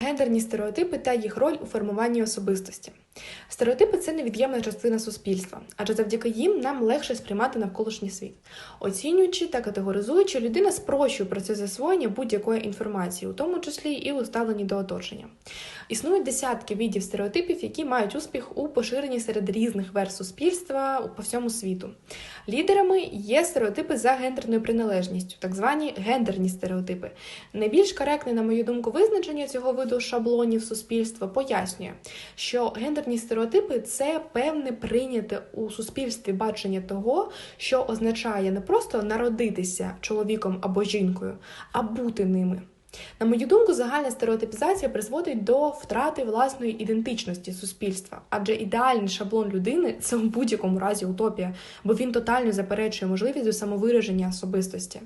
Гендерні стереотипи та їх роль у формуванні особистості. Стереотипи це невід'ємна частина суспільства, адже завдяки їм нам легше сприймати навколишній світ. Оцінюючи та категоризуючи, людина спрощує процес засвоєння будь-якої інформації, у тому числі і у ставленні до оточення. Існують десятки видів стереотипів, які мають успіх у поширенні серед різних верст суспільства по всьому світу. Лідерами є стереотипи за гендерною приналежністю, так звані гендерні стереотипи. Найбільш коректне, на мою думку, визначення цього виду шаблонів суспільства пояснює, що гендерні стереотипи це певне прийняте у суспільстві бачення того, що означає не просто народитися чоловіком або жінкою, а бути ними. На мою думку, загальна стереотипізація призводить до втрати власної ідентичності суспільства, адже ідеальний шаблон людини це у будь-якому разі утопія, бо він тотально заперечує можливість до самовираження особистості.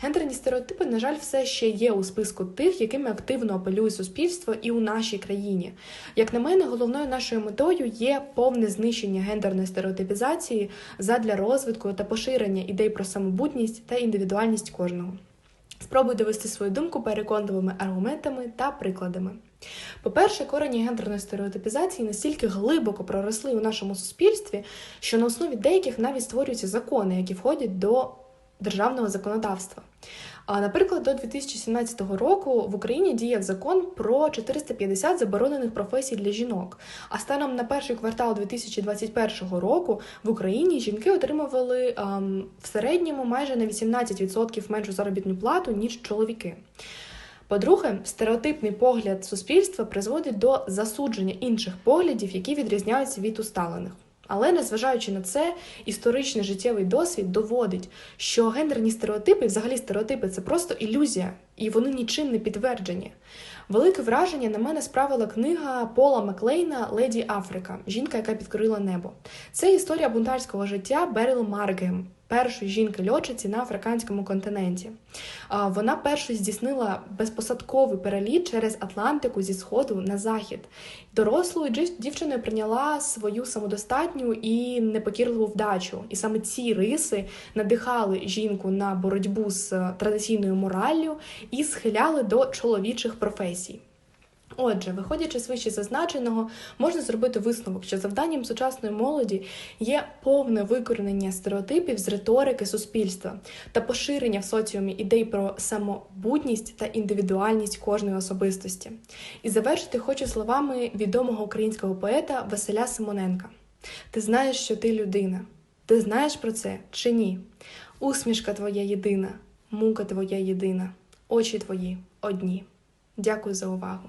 Гендерні стереотипи, на жаль, все ще є у списку тих, якими активно апелює суспільство і у нашій країні. Як на мене, головною нашою метою є повне знищення гендерної стереотипізації задля розвитку та поширення ідей про самобутність та індивідуальність кожного. Спробуй довести свою думку переконливими аргументами та прикладами. По-перше, корені гендерної стереотипізації настільки глибоко проросли у нашому суспільстві, що на основі деяких навіть створюються закони, які входять до державного законодавства. Наприклад, до 2017 року в Україні діяв закон про 450 заборонених професій для жінок. А станом на перший квартал 2021 року в Україні жінки отримували ем, в середньому майже на 18% меншу заробітну плату ніж чоловіки. По-друге, стереотипний погляд суспільства призводить до засудження інших поглядів, які відрізняються від усталених. Але незважаючи на це, історичний життєвий досвід доводить, що гендерні стереотипи, взагалі стереотипи, це просто ілюзія, і вони нічим не підтверджені. Велике враження на мене справила книга Пола Маклейна Леді Африка жінка, яка підкорила небо. Це історія бунтарського життя Беріл Маргем, першої жінки-льотчиці на африканському континенті. Вона першою здійснила безпосадковий переліт через Атлантику зі сходу на захід. Дорослою дівчиною прийняла свою самодостатню і непокірливу вдачу. І саме ці риси надихали жінку на боротьбу з традиційною мораллю і схиляли до чоловічих професій. Отже, виходячи з вище зазначеного, можна зробити висновок, що завданням сучасної молоді є повне викоренення стереотипів з риторики суспільства та поширення в соціумі ідей про самобутність та індивідуальність кожної особистості. І завершити хочу словами відомого українського поета Василя Симоненка: Ти знаєш, що ти людина. Ти знаєш про це чи ні? Усмішка твоя єдина, мука твоя єдина, очі твої одні. Дякую за увагу.